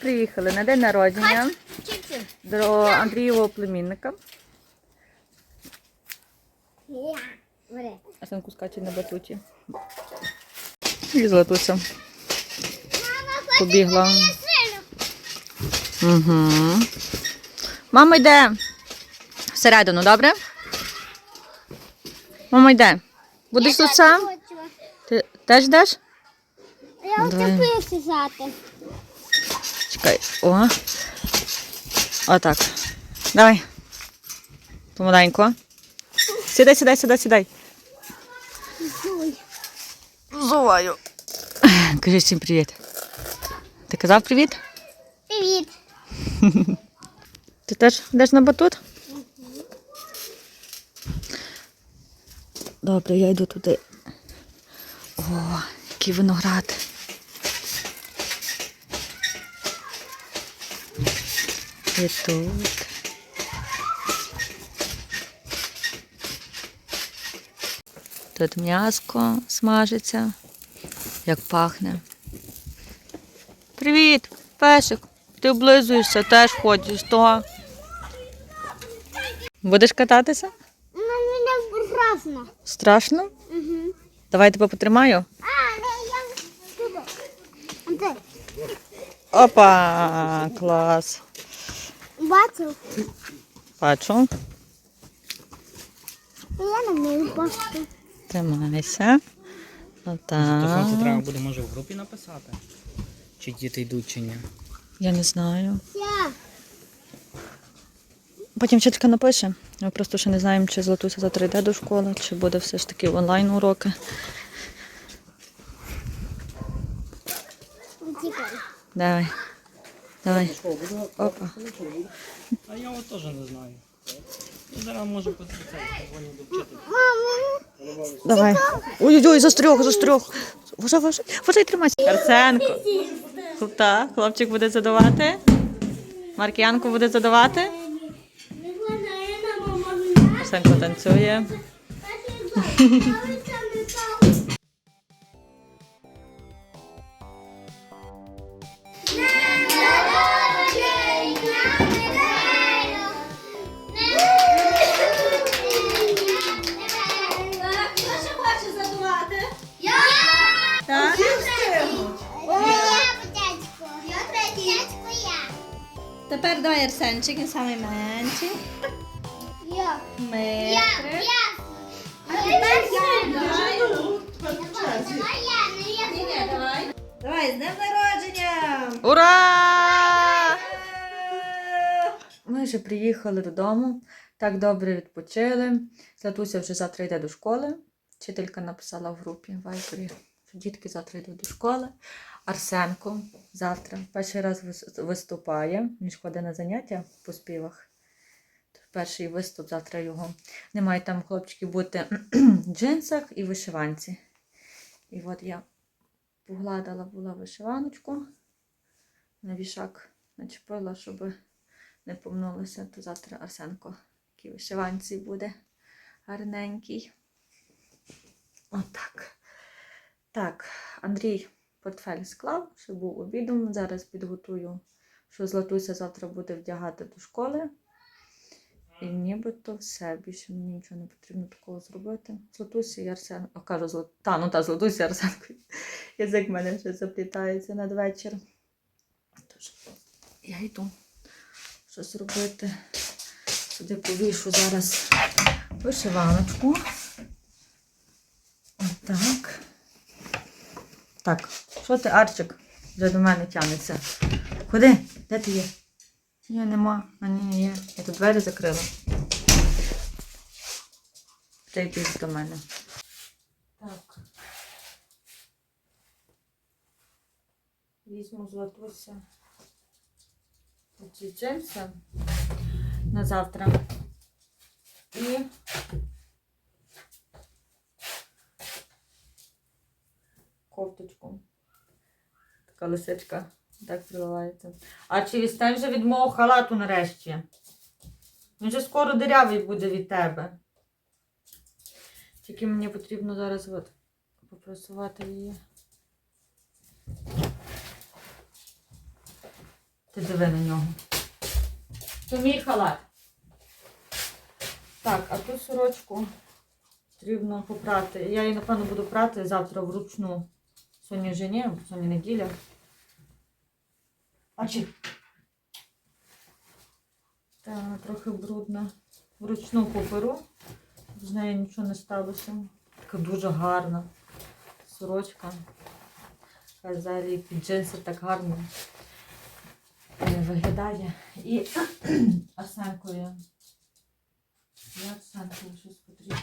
приїхали на день народження до Андрієвого племінника. А синку скаче на батуті. І Мама, побігла. Угу. Мама йде всередину, добре? Мама йде. Будеш тут сам? Ти теж йдеш? Я хочу писати. Чекай. О. Отак. Давай. Помаленько. Сідай, сідай, сідай, сідай. Зуваю. Кажи всім привіт. Ти казав привіт? Привіт. Ти теж йдеш на батут? Добре, я йду туди. О, який виноград. І тут. Тут м'яско смажиться. Як пахне. Привіт, песик. Ти облизуєшся, теж хочеш, то. Будеш кататися? Ну, мене страшно. Страшно? Угу. Давай я тебе потримаю. А, я. Опа, клас. Бачив? Бачу. Я не вмію бачити. Тримайся. Телефон це треба буде, може, в групі написати? Чи діти йдуть, чи ні? Я не знаю. Я. Потім вчителька напише. Ми просто ще не знаємо, чи Златуся завтра йде до школи, чи буде все ж таки онлайн уроки. Давай. Давай. Опа. А я от теж не знаю. Я зараз до вчителя. Давай. Ой-ой-ой, застрьох, застрьох. Вважай, вважай, вважай, тримайся. Арсенко. Так, хлопчик буде задавати. Маркіянко буде задавати. Арсенко танцює. Він самий менший. Я. Метрик. А тепер я. Давай я, ну. Давай, з днем народження! Ура! Ми вже приїхали додому. Так добре відпочили. Златуся вже завтра йде до школи. Вчителька написала в групі в Вайбері, що дітки завтра йдуть до школи. Арсенко завтра перший раз виступає. Він ж ходить на заняття по співах. Перший виступ завтра його. Не мають там хлопчики бути в джинсах і вишиванці. І от я погладила була вишиваночку на вішак начепила, щоб не помнулося, то завтра Арсенко такий вишиванці буде гарненький. Отак. Так, Андрій портфель склав, щоб був обідом. Зараз підготую, що Златуся завтра буде вдягати до школи. І нібито все, більше мені нічого не потрібно такого зробити. Златуся і Арсен. О, кажу, Злат... та, ну та Златуся Арсенко. Язик в мене вже заплітається надвечір. Тож я йду щось робити. Сюди повішу зараз вишиваночку. Отак. Так, що ти, Арчик, вже до мене тягнеться? Ходи, де ти є? Ні, нема. А ні, є. Я тут двері закрила. Ти йдеш до мене. Так. Візьму златуся оці джинси на завтра. І кофточку. Така лисичка так приливається. А чи відстань вже від мого халату нарешті? Він вже скоро дирявий буде від тебе. Тільки мені потрібно зараз от попрасувати її. Ти диви на нього. Це мій халат. Так, а ту сорочку потрібно попрати. Я її, напевно, буду прати завтра вручну. Сьогодні вже ні, сьогодні неділя. Бачи. Так, трохи брудно. Вручну поперу. З нею нічого не сталося. Така дуже гарна сорочка. Така Взагалі під джинси так гарно виглядає. І Арсенкою. Я Арсенкою щось потрібно.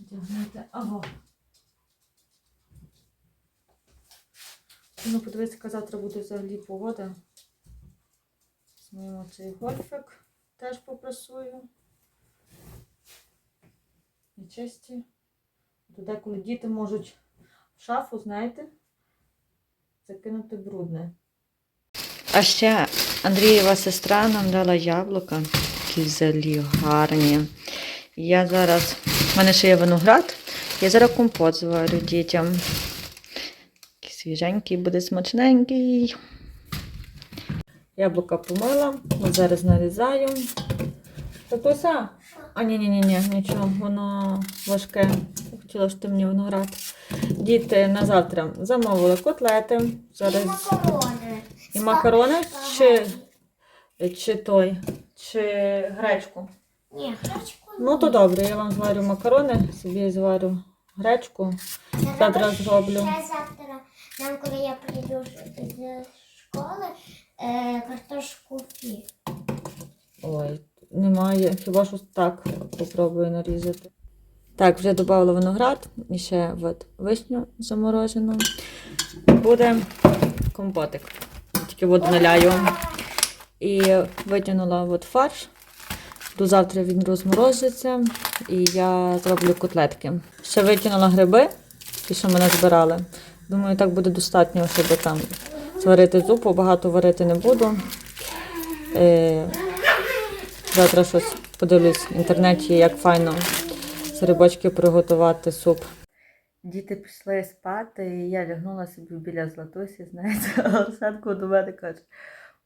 Одягнути. Аго. Ну, подивитися, яка завтра буде взагалі погода. Знімемо цей гольфик. Теж попрасую. І чисті. Туди, коли діти можуть в шафу, знаєте, закинути брудне. А ще Андрієва сестра нам дала яблука, які взагалі гарні. Я зараз, в мене ще є виноград, я зараз компот зварю дітям. Свіженький, буде смачненький. Яблука помила, зараз нарізаю. Татуся? А, ні, ні, ні, ні, нічого, воно важке. Хотіла, щоб ти мені виноград. Діти на завтра замовили котлети. Зараз Макарони. і макарони чи, чи той, чи гречку. Ні, гречку. Ну то добре, я вам зварю макарони, собі зварю гречку. Завтра зроблю. Ще завтра, нам, коли я прийду з школи, е, картошку фі. Ой, немає. Хіба що так попробую нарізати. Так, вже додала виноград і ще от вишню заморожену. Буде компотик. Тільки воду наляю. І витягнула от фарш. До завтра він розморозиться і я зроблю котлетки. Ще витягнула гриби, ті, що ми назбирали. Думаю, так буде достатньо, щоб там зварити зупу, багато варити не буду. Е, Завтра щось подивлюсь в інтернеті, як файно з рибочки приготувати суп. Діти пішли спати, і я лягнула собі біля Златусі, знаєте, а до мене каже: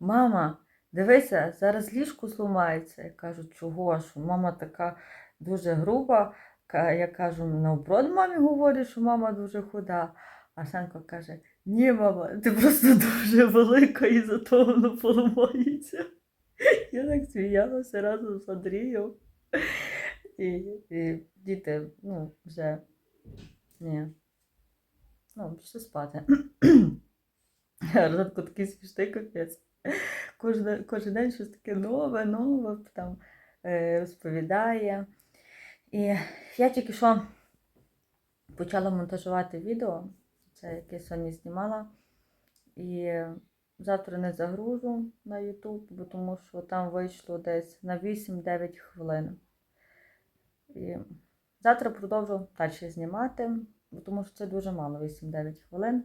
Мама, дивися, зараз ліжко зламається. Я кажу, чого? Що мама така дуже груба. Я кажу, наоборот, мамі говорю, що мама дуже худа. Арсенко каже: Ні, мама, ти просто дуже велика і за того воно поламається. Я так сміялася разом з Андрієм. І, і діти, ну, вже ні. Ну, пішли спати. Ранку такий смішний капець. Кожен, кожен день щось таке нове, нове там е, розповідає. І я тільки що почала монтажувати відео, це яке сьогодні знімала. І завтра не загружу на YouTube, бо тому що там вийшло десь на 8-9 хвилин. І завтра продовжу далі знімати, бо тому що це дуже мало 8-9 хвилин.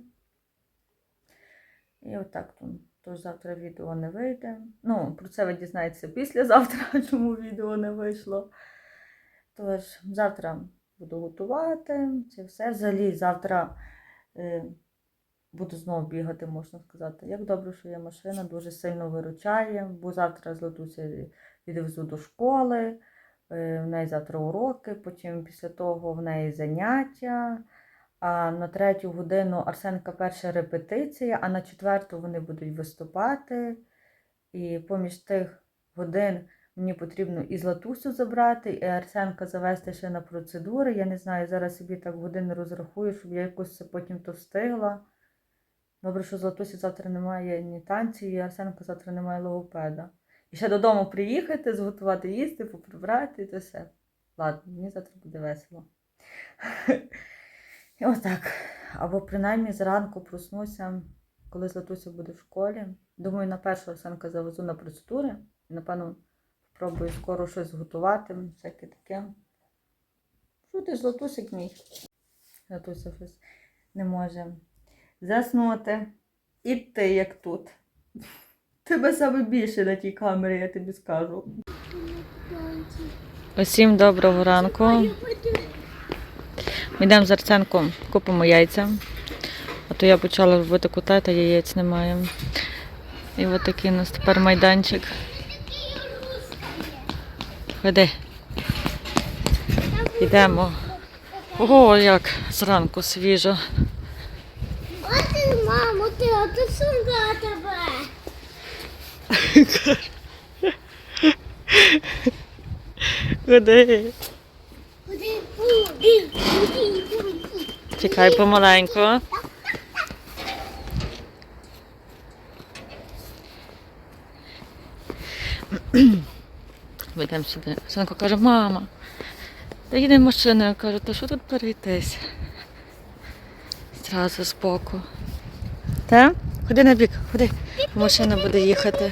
І отак то. Тож завтра відео не вийде. Ну, про це ви дізнаєтеся післязавтра, чому відео не вийшло. Тож, завтра буду готувати це все. Взагалі, завтра буду знову бігати, можна сказати. Як добре, що є машина, дуже сильно виручає, бо завтра Златуся відвезу до школи, е, в неї завтра уроки, потім після того в неї заняття. А на третю годину Арсенка перша репетиція, а на четверту вони будуть виступати. І поміж тих годин мені потрібно і Златусю забрати, і Арсенка завести ще на процедури. Я не знаю, зараз собі так години розрахую, щоб я якось це потім то встигла. Добре, що Златусі завтра немає ні танців, і Арсенка завтра немає логопеда. І ще додому приїхати, зготувати їсти, поприбрати і це все. Ладно, мені завтра буде весело. І отак. Або принаймні зранку проснуся, коли Златуся буде в школі. Думаю, на першу Арсенка завезу на процедури. Напевно, спробую скоро щось зготувати, всяке таке. Що ти, Златусик мій? Златуся щось не може заснути. І ти як тут. Тебе саме більше на тій камері, я тобі скажу. Усім доброго ранку. Ми йдемо з Арсенком, купимо яйця. А то я почала робити котлети, яєць немає. І от такий у нас тепер майданчик. Ходи. Йдемо. Ого, як зранку свіжо. От мамо, ти, а тут сумка тебе. Ходи. Чекай помаленьку. Вийдемо сюди. Синко каже, мама, та їде машина. Я кажу, та що тут перейтись? Зразу збоку. Та? Ходи на бік, ходи. Машина буде їхати.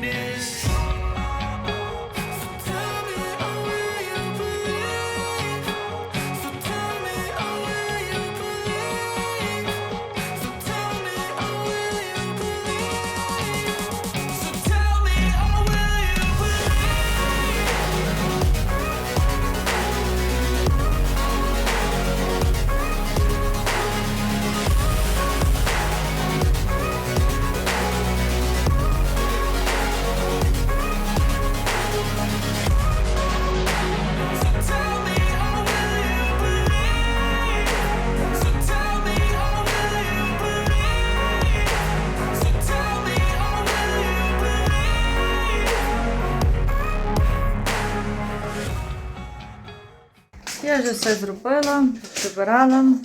Вже все зробила, прибирала. Мені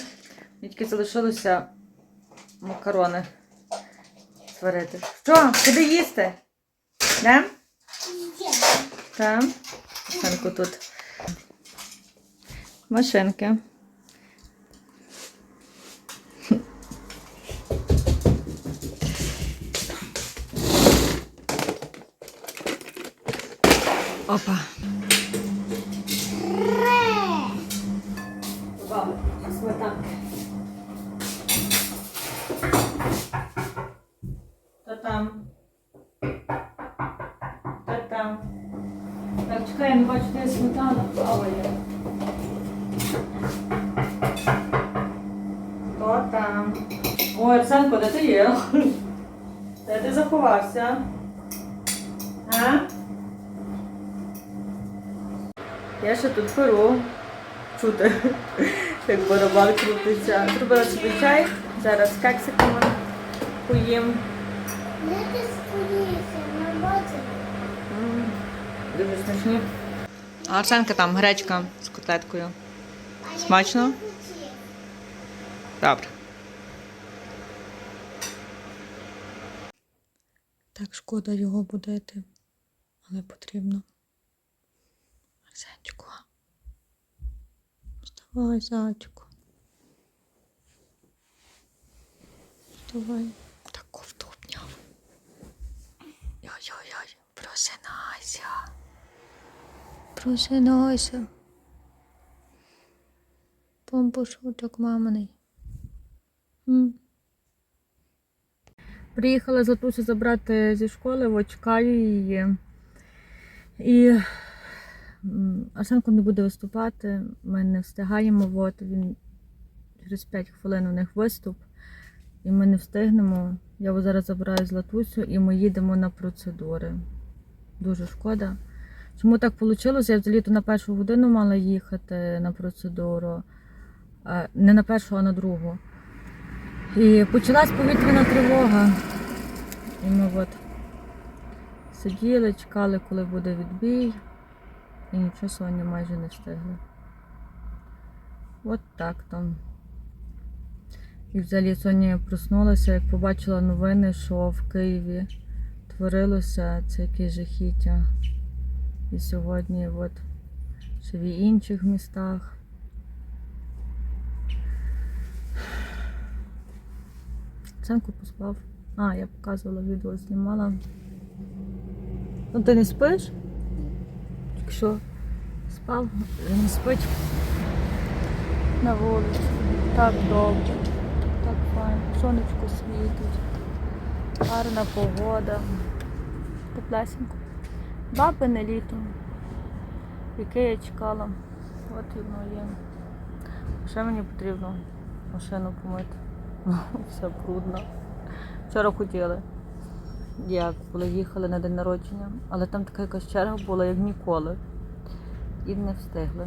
тільки залишилося макарони сварити. Що? Куди їсти? Не? Там. Машинку тут. Машинки. Опа. Та там. Та там. Так, чекай, я не бачу, де сметана плаває. Хто там? Ой, Арсенко, де ти є? Де ти заховався? А? Я ще тут перу. Чути, як барабан крутиться. Зробила собі чай, зараз кексиками поїм. Дуже смачні. А Арсенка там гречка з котлеткою. Смачно? Добре. Так шкода його будити, але потрібно. Арсенчику. Вставай, зайчику. Вставай. Йой-йой-йой, просинайся. Просинайся. Помпушочок маминий. М. Приїхала Златусю забрати зі школи, от чекаю її. І Арсенко не буде виступати, ми не встигаємо. От він через 5 хвилин у них виступ, і ми не встигнемо. Я зараз забираю Златусю і ми їдемо на процедури. Дуже шкода. Чому так вийшло? Я взагалі то на першу годину мала їхати на процедуру. Не на першу, а на другу. І почалась повітряна тривога. І ми от сиділи, чекали, коли буде відбій. І нічого сьогодні майже не встигли. От так там. І взагалі сьогодні я проснулася, як побачила новини, що в Києві творилося це якесь жахіття. І сьогодні от ще в інших містах. Ценку поспав. А, я показувала відео, знімала. Ну ти не спиш? Якщо спав, він спить на вулиці. Так добре. Сонечко світить, гарна погода. Теплесенько. Бабине літо, яке я чекала. От і воно є. Ще мені потрібно машину помити. Все брудно. Вчора хотіли, як коли їхали на день народження, але там така якась черга була, як ніколи. І не встигли.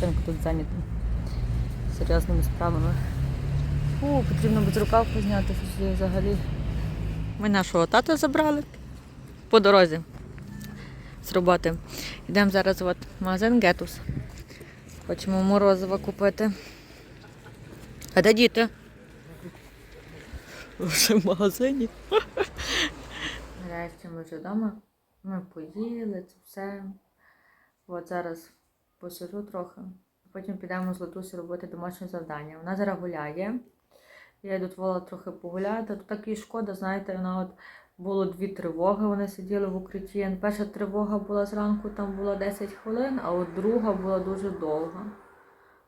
Синку тут зайнятий серйозними справами. Фу, потрібно безрукавку зняти, взагалі. Ми нашого тата забрали по дорозі з роботи. Йдемо зараз в магазин Гетус. Хочемо морозива купити. А де діти? Вже в магазині. Нарешті ми вже вдома. Ми поїли, це все. От зараз посижу трохи. Потім підемо з Латусі робити домашнє завдання. Вона зараз гуляє. Я їй дозволила трохи погуляти. Тут так і шкода, знаєте, вона от було дві тривоги, вони сиділи в укритті. Перша тривога була зранку, там було 10 хвилин, а от друга була дуже довга.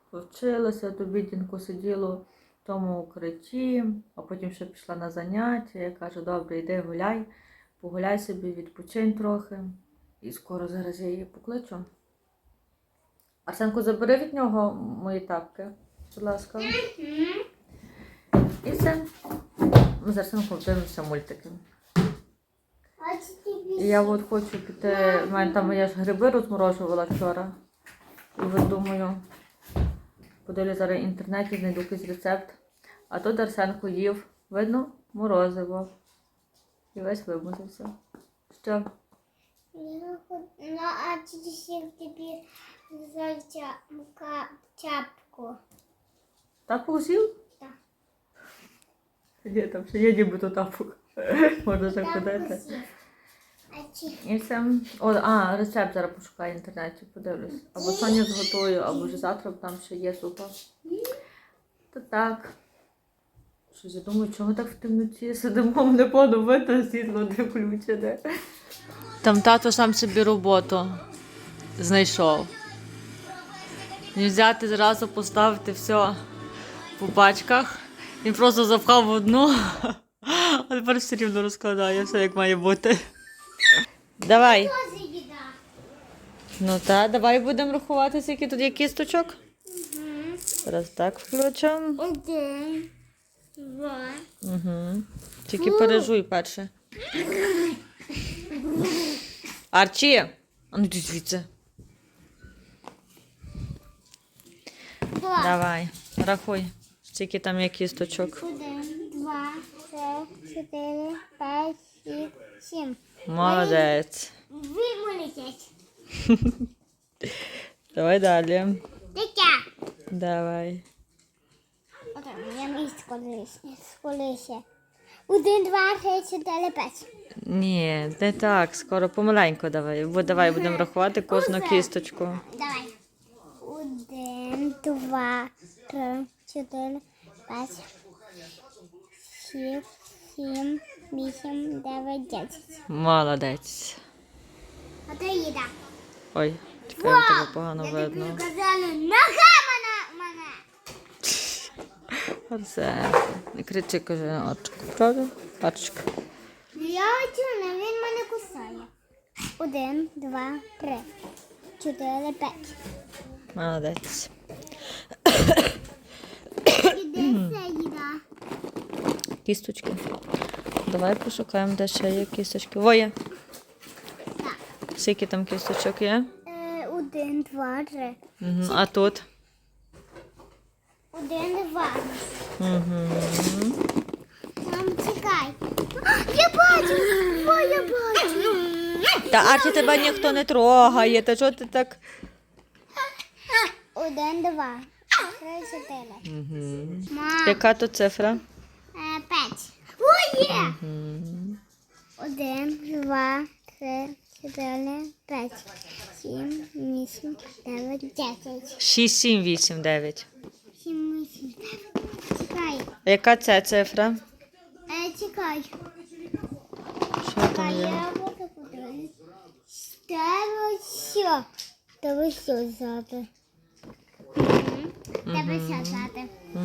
Повчилася, до обідінку сиділо в тому укритті, а потім ще пішла на заняття. Я кажу, добре, йди гуляй, погуляй собі, відпочинь трохи. І скоро зараз я її покличу. Арсенко, забери від нього мої тапки, будь ласка. І все. Ми з Арсенком дивимося мультики. Я от хочу піти. В мене там я ж гриби розморожувала вчора. І от думаю, подивлю зараз в інтернеті, знайду якийсь рецепт. А тут Арсенко їв, видно, морозиво. І весь вимазався. Що? Я хот- Ну, тобі мука чапку? Так з'їв? Так. Ні, там ще є нібито тапок. Можна Там А І все. О, а, рецепт зараз пошукаю в інтернеті, подивлюсь. Або Соня зготую, або вже завтра там ще є супа. То так. Щось я думаю, чого так в темноті сидимо, не подобити, світло не включене. Там тато сам собі роботу знайшов. Не взяти зразу поставити все по пачках. Він просто запхав в одну, а тепер все рівно розкладає, все як має бути. Давай. Ну так, давай будемо рахувати, скільки тут є кісточок. Зараз так включимо. Один, два, Угу. Тільки пережуй перше. Арчі! А ну йди звідси. Два. Давай, рахуй, скільки там є кісточок. Один, два, три, чотири, п'ять, шість, сім. Молодець. Вимолітять. Давай далі. Дитя. Давай. Отак, я місць колися. Один, два, три, чотири, п'ять. Ні, не так, скоро помаленьку давай. Бо давай будемо рахувати кожну кісточку. Давай. Один, два, три, чотири, п'ять, шість, сім, вісім, дев'ять, десять. Молодець. А то їда. Ой, чекай, тебе погано Я видно. тобі казала, нога мене, мене. Оце. Не кричи, каже, очко. Правда? Очко. Я чуна, він мене кусає. Один, два, три, чотири, п'ять. Молодець. Кісточки. Давай пошукаємо, де ще є кісточки. Воє. Так. Скільки там кісточок є? Е, один, два, три. Угу. А тут? Один, два. Угу. Мам, чекай. Я бачу! О, я бачу! Та Арчі тебе ніхто не трогає, та що ти так. Один, два. Угу. Яка то цифра? е, п'ять. О, є! Один, два, три, чотири, п'ять, сім, вісім, дев'ять, десять. 6, 7, 8, 9. Сім, вісім, дев'ять. Чекай. Яка це цифра? Е, чекай. Що там є? Тебе що? Мгм. Тебе що? Угу.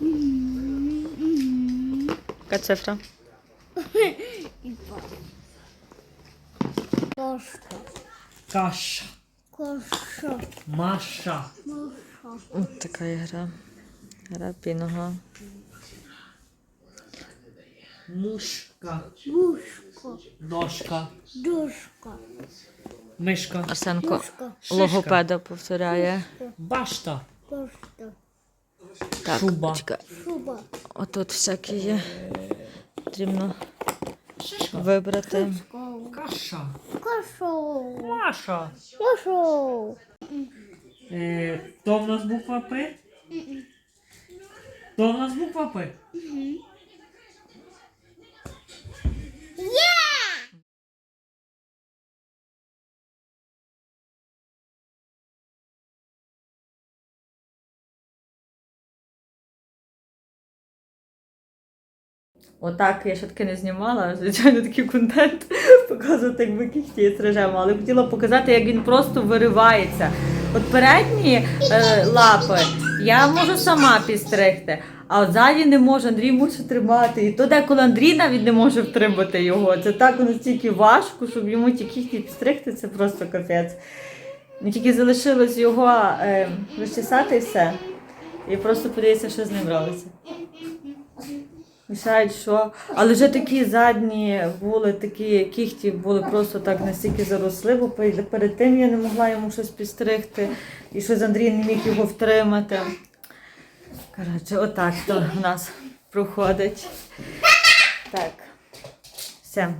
Мгм. Яка цифра? Кошка. Каша. Кошка. Маша. От така ігра. Гра піного. Мушка. Бушко. Дошка. Душка. Мишка. Арсенко логопеда повторяє. Башта. Кошка. Так, Шуба. чекай. Шуба. Отут всякі є. Потрібно вибрати. Каша. Маша. Кошу. Е, то в нас буква П? То в нас буква П? Отак я ще таки не знімала, звичайно, такий контент показувати, як кіхті стрижемо, але хотіла показати, як він просто виривається. От передні е, лапи я можу сама підстригти, а от ззаді не можу, Андрій мусить тримати. І то деколи Андрій навіть не може втримати його. Це так настільки важко, щоб йому ті кіхті підстригти, це просто капець. Мені тільки залишилось його е, розчесати і все. І просто подивіться, що з ним робиться. Мішають, що. Але вже такі задні були, такі кіхті були просто так настільки заросли, бо перед тим я не могла йому щось підстригти, і щось Андрій не міг його втримати. Коротше, отак то в нас проходить. Так. Все.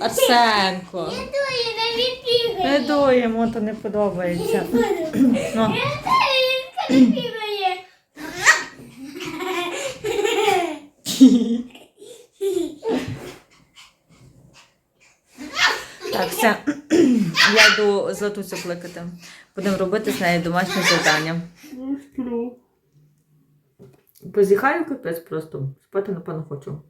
Арсенко. Не дуємо, то не подобається. Ну, Так, все. Я йду Златусю кликати. Будемо робити з нею домашнє завдання. Позіхаю капець просто. Спати, напевно, хочу.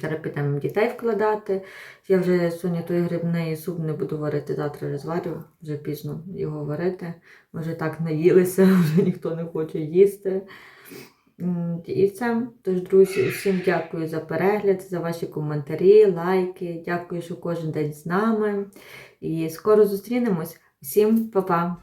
Зараз підемо дітей вкладати. Я вже той грибний суп не буду варити, завтра вже зварю, вже пізно його варити. Ми вже так наїлися, вже ніхто не хоче їсти. І все. Тож, друзі, всім дякую за перегляд, за ваші коментарі, лайки. Дякую, що кожен день з нами. І скоро зустрінемось. Всім па-па!